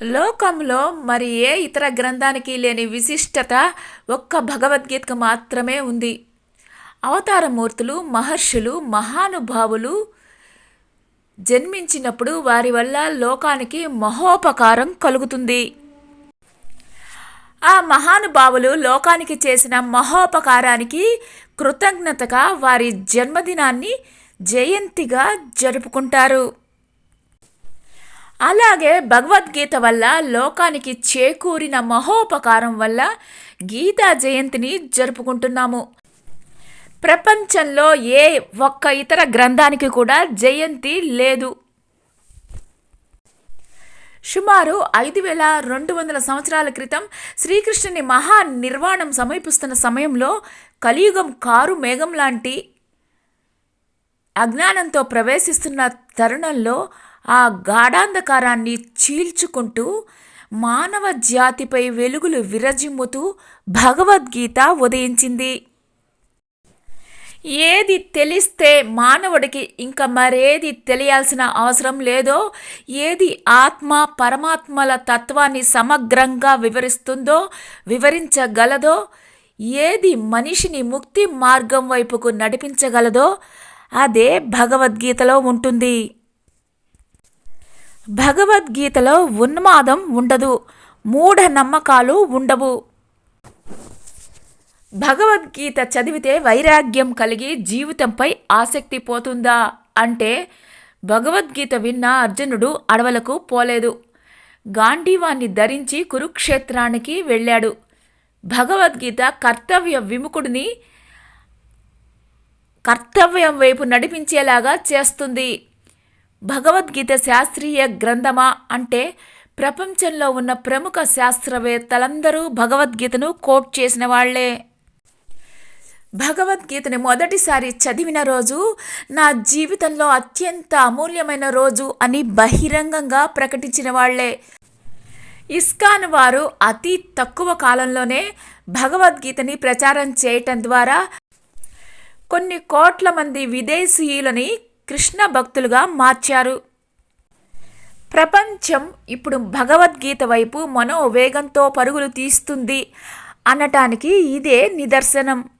లోకంలో మరి ఏ ఇతర గ్రంథానికి లేని విశిష్టత ఒక్క భగవద్గీతకు మాత్రమే ఉంది. అవతారమూర్తులు మహర్షులు మహానుభావులు జన్మించినప్పుడు వారి వల్ల లోకానికి మహోపకారం కలుగుతుంది. ఆ మహానుభావులు లోకానికి చేసిన మహోపకారానికి కృతజ్ఞతగా వారి జన్మదినాన్ని జయంతిగా జరుపుకుంటారు. అలాగే భగవద్గీత వల్ల లోకానికి చేకూరిన మహోపకారం వల్ల గీతా జయంతిని జరుపుకుంటున్నాము. ప్రపంచంలో ఏ ఒక్క ఇతర గ్రంథానికి కూడా జయంతి లేదు. సుమారు ఐదు వేల రెండు వందల సంవత్సరాల క్రితం శ్రీకృష్ణుని మహా నిర్వాణం సమీపిస్తున్న సమయంలో కలియుగం కారు మేఘం లాంటి అజ్ఞానంతో ప్రవేశిస్తున్న తరుణంలో ఆ గాఢాంధకారాన్ని చీల్చుకుంటూ మానవ జాతిపై వెలుగులు విరజిమ్ముతూ భగవద్గీత ఉదయించింది. ఏది తెలిస్తే మానవుడికి ఇంకా మరేది తెలియాల్సిన అవసరం లేదో ఏది ఆత్మ పరమాత్మల తత్వాన్ని సమగ్రంగా వివరిస్తుందో వివరించగలదో ఏది మనిషిని ముక్తి మార్గం వైపుకు నడిపించగలదో అదే భగవద్గీతలో ఉంటుంది. భగవద్గీతలో ఉన్మాదం ఉండదు మూఢ నమ్మకాలు ఉండవు. భగవద్గీత చదివితే వైరాగ్యం కలిగి జీవితంపై ఆసక్తి పోతుందా? అంటే భగవద్గీత విన్న అర్జునుడు అడవులకు పోలేదు. గాంధీవాన్ని ధరించి కురుక్షేత్రానికి వెళ్ళాడు. భగవద్గీత కర్తవ్య విముఖుడిని కర్తవ్యం వైపు నడిపించేలాగా చేస్తుంది. భగవద్గీత శాస్త్రీయ గ్రంథమా అంటే ప్రపంచంలో ఉన్న ప్రముఖ శాస్త్రవేత్తలందరూ భగవద్గీతను కోట్ చేసిన వాళ్ళే. భగవద్గీతని మొదటిసారి చదివిన రోజు నా జీవితంలో అత్యంత అమూల్యమైన రోజు అని బహిరంగంగా ప్రకటించిన వాళ్ళే. ఇస్కాన్ వారు అతి తక్కువ కాలంలోనే భగవద్గీతని ప్రచారం చేయటం ద్వారా కొన్ని కోట్ల మంది విదేశీయులని కృష్ణ భక్తులుగా మార్చారు. ప్రపంచం ఇప్పుడు భగవద్గీత వైపు మనోవేగంతో పరుగులు తీస్తుంది. అనటానికి ఇదే నిదర్శనం.